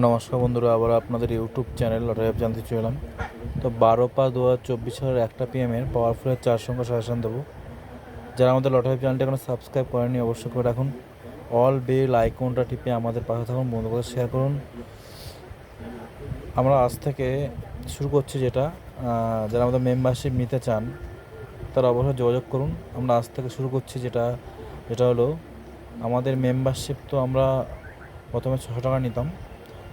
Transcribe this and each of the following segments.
নমস্কার বন্ধুরা, আবার আপনাদের ইউটিউব চ্যানেল লটারি জানতে চলাম তো বারো পাঁচ দু হাজার চব্বিশ সালের একটা পিএমের পাওয়ারফুলের চার সংখ্যা সাজেশন দেবো। যারা আমাদের লটারি চ্যানেলটি এখনও সাবস্ক্রাইব করেনি অবশ্যই করে রাখুন। অল বেল আইকনটা টিপে আমাদের পাশে থাকুন বন্ধু করে শেয়ার করুন। আমরা আজ থেকে শুরু করছি যেটা যারা আমাদের মেম্বারশিপ নিতে চান, তারা অবশ্যই যোগাযোগ করুন। আমরা আজ থেকে শুরু করছি যেটা যেটা হলো, আমাদের মেম্বারশিপ তো আমরা প্রথমে ছশো টাকা নিতাম।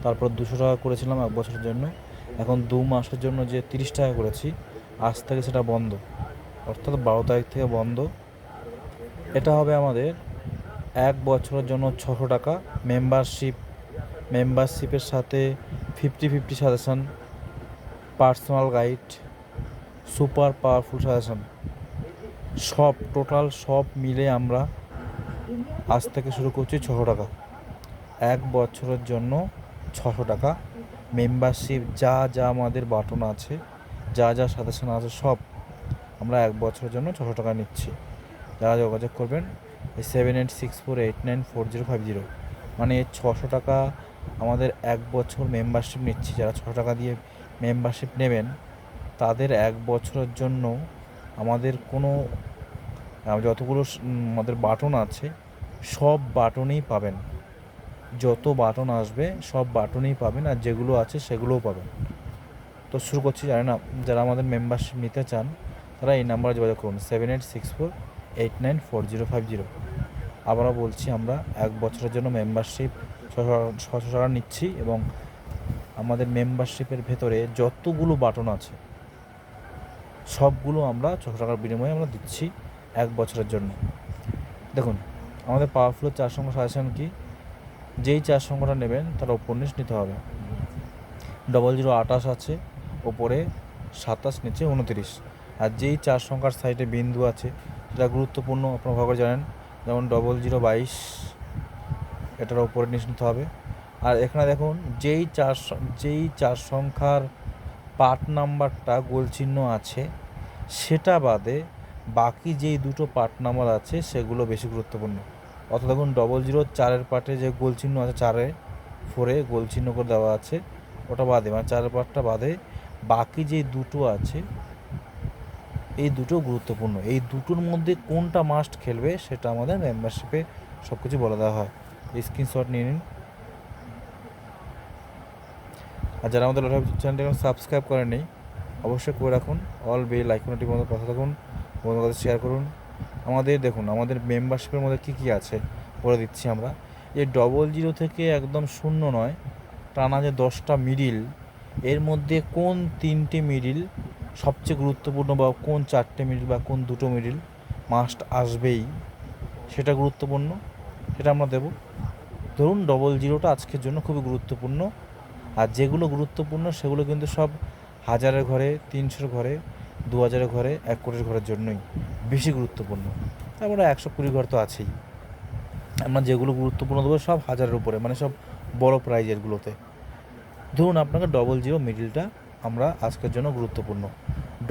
তারপর দুশো টাকা করেছিলাম এক বছরের জন্য। এখন দু মাসের জন্য যে তিরিশ টাকা করেছি, আজ থেকে সেটা বন্ধ। অর্থাৎ বারো তারিখ থেকে বন্ধ। এটা হবে আমাদের এক বছরের জন্য ছশো টাকা মেম্বারশিপ মেম্বারশিপের সাথে fifty fifty suggestion personal guide super powerful suggestion সব টোটাল সব মিলে আমরা আজ থেকে শুরু করছি ছশো টাকা। এক বছরের জন্য ছশো টাকা। মেম্বারশিপ যা যা আমাদের বাটন আছে, যা যা সাজেশন আছে সব আমরা এক বছরের জন্য ছশো টাকা নিচ্ছি। যারা যোগাযোগ করবেন seven eight six four eight nine four zero five zero মানে ছশো টাকা আমাদের এক বছর মেম্বারশিপ নিচ্ছি। যারা ছশো টাকা দিয়ে মেম্বারশিপ নেবেন, তাদের এক বছরের জন্য আমাদের কোনো, যতগুলো আমাদের বাটন আছে, সব বাটনেই পাবেন। যত বাটন আসবে, সব বাটনেই পাবেন আর যেগুলো আছে সেগুলোও পাবেন। তো শুরু করছি জানেন না, যারা আমাদের মেম্বারশিপ নিতে চান, তারা এই নাম্বারে যোগাযোগ করুন seven eight six four eight nine four zero five zero আবারও বলছি, আমরা এক বছরের জন্য মেম্বারশিপ ছশো টাকা নিচ্ছি এবং আমাদের মেম্বারশিপের ভেতরে যতগুলো বাটন আছে, সবগুলো আমরা ছশো টাকার বিনিময়ে আমরা দিচ্ছি এক বছরের জন্য। দেখুন, আমাদের পাওয়ারফুলের চার সংখ্যা সাজেশন কি? যেই চার সংখ্যাটা নেবেন, তার উপন্যাস নিতে হবে। ডবল জিরো আঠাশ আছে, ওপরে সাতাশ, নিচে উনতিরিশ। আর যেই চার সংখ্যার সাইডে বিন্দু আছে সেটা গুরুত্বপূর্ণ আপনারা করে জানেন, যেমন ডবল জিরো বাইশ, এটার ওপরে নিচ নিতে হবে। আর এখানে দেখুন, যেই চার যেই চার সংখ্যার পার্ট নাম্বারটা গোল চিহ্ন আছে, সেটা বাদে বাকি যেই দুটো পার্ট নাম্বার আছে, সেগুলো বেশি গুরুত্বপূর্ণ। অর্থাৎ দেখুন ডবল জিরো চারের পার্টে যে গোল চিহ্ন আছে চারে ফোরে গোল চিহ্ন করে দেওয়া আছে, ওটা বাদে মানে চারের পার্টটা বাদে, বাকি যে দুটো আছে, এই দুটো গুরুত্বপূর্ণ। এই দুটোর মধ্যে কোনটা মাস্ট খেলবে সেটা আমাদের মেম্বারশিপে সব কিছু বলে দেওয়া হয়। স্ক্রিনশট নিয়ে নিন। আর যারা আমাদের লটারি চ্যানেলটি এখন সাবস্ক্রাইব করেনি অবশ্যই করে রাখুন। অল বেল আইকনটি মধ্যে কথা থাকুন। বন্ধুদের কাছে শেয়ার করুন। আমাদের, দেখুন, আমাদের মেম্বারশিপের মধ্যে কী কী আছে বলে দিচ্ছি আমরা। এই ডবল জিরো থেকে একদম শূন্য নয়, টানা যে দশটা মিডিল এর মধ্যে কোন তিনটে মিডিল সবচেয়ে গুরুত্বপূর্ণ বা কোন চারটে মিডিল বা কোন দুটো মিডিল মাস্ট আসবেই, সেটা গুরুত্বপূর্ণ, সেটা আমরা দেবো। ধরুন ডবল জিরোটা আজকের জন্য খুবই গুরুত্বপূর্ণ, আর যেগুলো গুরুত্বপূর্ণ সেগুলো কিন্তু সব হাজারের ঘরে, তিনশোর ঘরে দু হাজারের ঘরে এক কোটির ঘরের জন্যই বেশি গুরুত্বপূর্ণ। তারপরে একশো কুড়ি ঘর তো আছেই। আমরা যেগুলো গুরুত্বপূর্ণ দেবো সব হাজারের উপরে মানে সব বড় প্রাইজেরগুলোতে ধরুন আপনাকে ডবল জিরো মিডিলটা আমরা আজকের জন্য গুরুত্বপূর্ণ।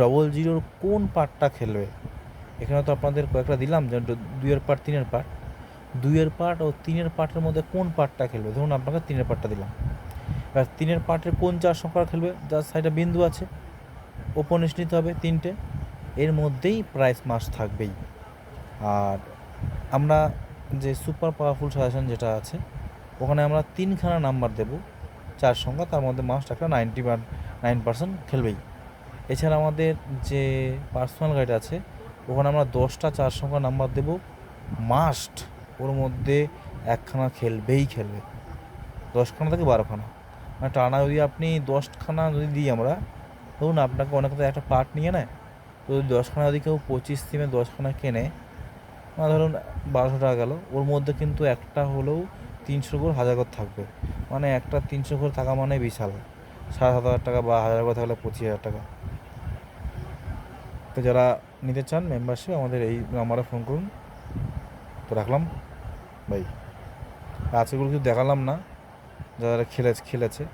ডবল জিরোর কোন পার্টটা খেলবে? এখানে তো আপনাদের কয়েকটা দিলাম যে দুইয়ের পার্ট তিনের পার্ট দুইয়ের পার্ট ও তিনের পার্টের মধ্যে কোন পার্টটা খেলবে? ধরুন আপনাকে তিনের পার্টটা দিলাম। এবার তিনের পার্টের কোন চার সংখ্যা খেলবে? যার সাইডে বিন্দু আছে। ওপনিস নিতে হবে তিনটে। এর মধ্যেই প্রাইস মাস থাকবেই। আর আমরা যে সুপার পাওয়ারফুল সাজেশন যেটা আছে, ওখানে আমরা তিনখানা নাম্বার দেব। চার সংখ্যা, তার মধ্যে মাস্ট একটা নাইনটি বা নাইন পার্সেন্ট খেলবেই। এছাড়া আমাদের যে পার্সোনাল গাইড আছে, ওখানে আমরা দশটা, চার সংখ্যা নাম্বার দেব। মাস্ট ওর মধ্যে একখানা খেলবেই খেলবে। দশখানা থেকে বারোখানা। মানে টানা যদি আপনি দশখানা যদি দিই আমরা ধরুন আপনাকে অনেক একটা পার্ট নিয়ে নেয়, তো দশখানা যদি কেউ পঁচিশ সিমে দশখানা কেনে ধরুন বারোশো টাকা গেল, ওর মধ্যে কিন্তু একটা হলেও তিনশো করে হাজার করে থাকবে। মানে একটা তিনশো করে থাকা মানে বিশাল। সাড়ে সাত হাজার টাকা বা হাজার করে থাকলে পঁচিশ হাজার টাকা। তো যারা নিতে চান মেম্বারশিপ আমাদের এই নাম্বারে ফোন করুন। তো রাখলাম। ভাই আজকেগুলো কিছু দেখালাম না। যারা খেলেছে খেলেছে।